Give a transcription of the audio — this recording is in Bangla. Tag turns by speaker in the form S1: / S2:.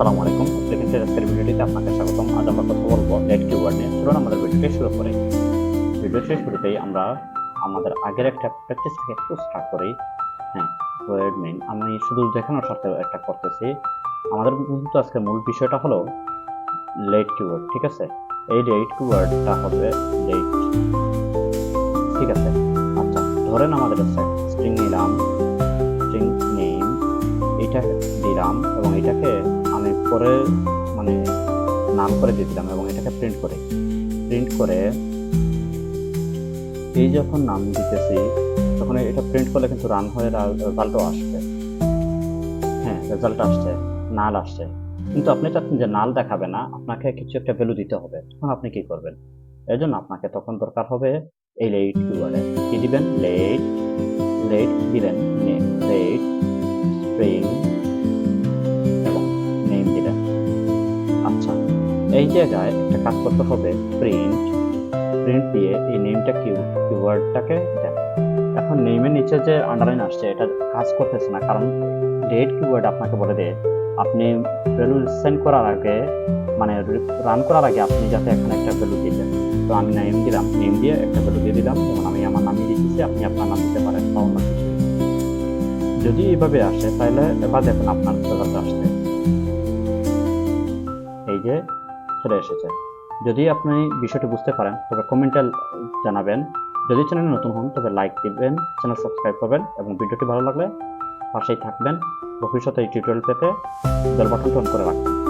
S1: আসসালামু আলাইকুম অ্যাপ্লিকেন্টের আজকের ভিডিওটিতে আপনাকে স্বাগতম। আজ আমরা কথা বলব কিওয়ার্ড নিয়ে। চলুন আমাদের ভিডিওটি শুরু করি। শুরুতেই আমরা আমাদের আগের একটা প্র্যাকটিস থেকে একটু স্টার্ট করি। হ্যাঁ ওয়ার্ড আমি শুধু দেখানোর সাথে একটা করতেছি। আমাদের কিন্তু আজকে মূল বিষয়টা হলো লেট কিওয়ার্ড ঠিক আছে? এই লেট কিওয়ার্ডটা হবে লেট ঠিক আছে? আচ্ছা ধরেন আমাদের কাছে দিলাম এবং এটাকে আমি পরে মানে নাম করে দিয়ে দিলাম এবং এটাকে প্রিন্ট করে। প্রিন্ট করে এই যখন নাম দিতেছি, তখন এটা প্রিন্ট করলে কিন্তু রান হয়ে রেজাল্টও আসবে। হ্যাঁ রেজাল্ট আসছে নাল আসছে। কিন্তু আপনি চাচ্ছেন যে নাল দেখাবে না, আপনাকে কিছু একটা ভ্যালু দিতে হবে। তখন আপনি কি করবেন? এর জন্য আপনাকে তখন দরকার হবে এই লেট কিওয়ার্ডে কি দিবেন? লেট লেট দিলেন নেম লেট স্প্রিং এই জায়গায় একটা কাজ করতে হবে প্রিন্ট প্রিন্ট দিয়ে এই নেমটা কিউ কিওয়ার্ডটাকে দেন। এখন নেমের নিচে যে আন্ডারলাইন আসছে, এটা কাজ করতেছে না, কারণ ডেট কিওয়ার্ড আপনাকে বলে দেয়, আপনি ভ্যালু সেন্ড করার আগে মানে রান করার আগে আপনি যাতে এখানে একটা ভ্যালু দিবেন তো আমি নেম দিলাম নেম দিয়ে একটা ভ্যালু দিয়ে দিলাম, যেমন আমি আমার নামই দিতেছি, আপনি আপনার নাম দিতে পারেন বা অন্য কিছু। যদি এইভাবে আসে, তাহলে এবার দেখুন আপনার রেজাল্ট আসছে। এই যে চলে এসেছে। যদি আপনি বিষয়টি বুঝতে পারেন, তবে কমেন্টে জানাবেন। যদি চ্যানেলে নতুন হন, তবে লাইক দিবেন চ্যানেল সাবস্ক্রাইব করবেন এবং ভিডিওটি ভালো লাগলে পাশেই থাকবেন। ভবিষ্যতে এই টিউটোরিয়াল পেতে বেল বাটনটি অন করে রাখবেন।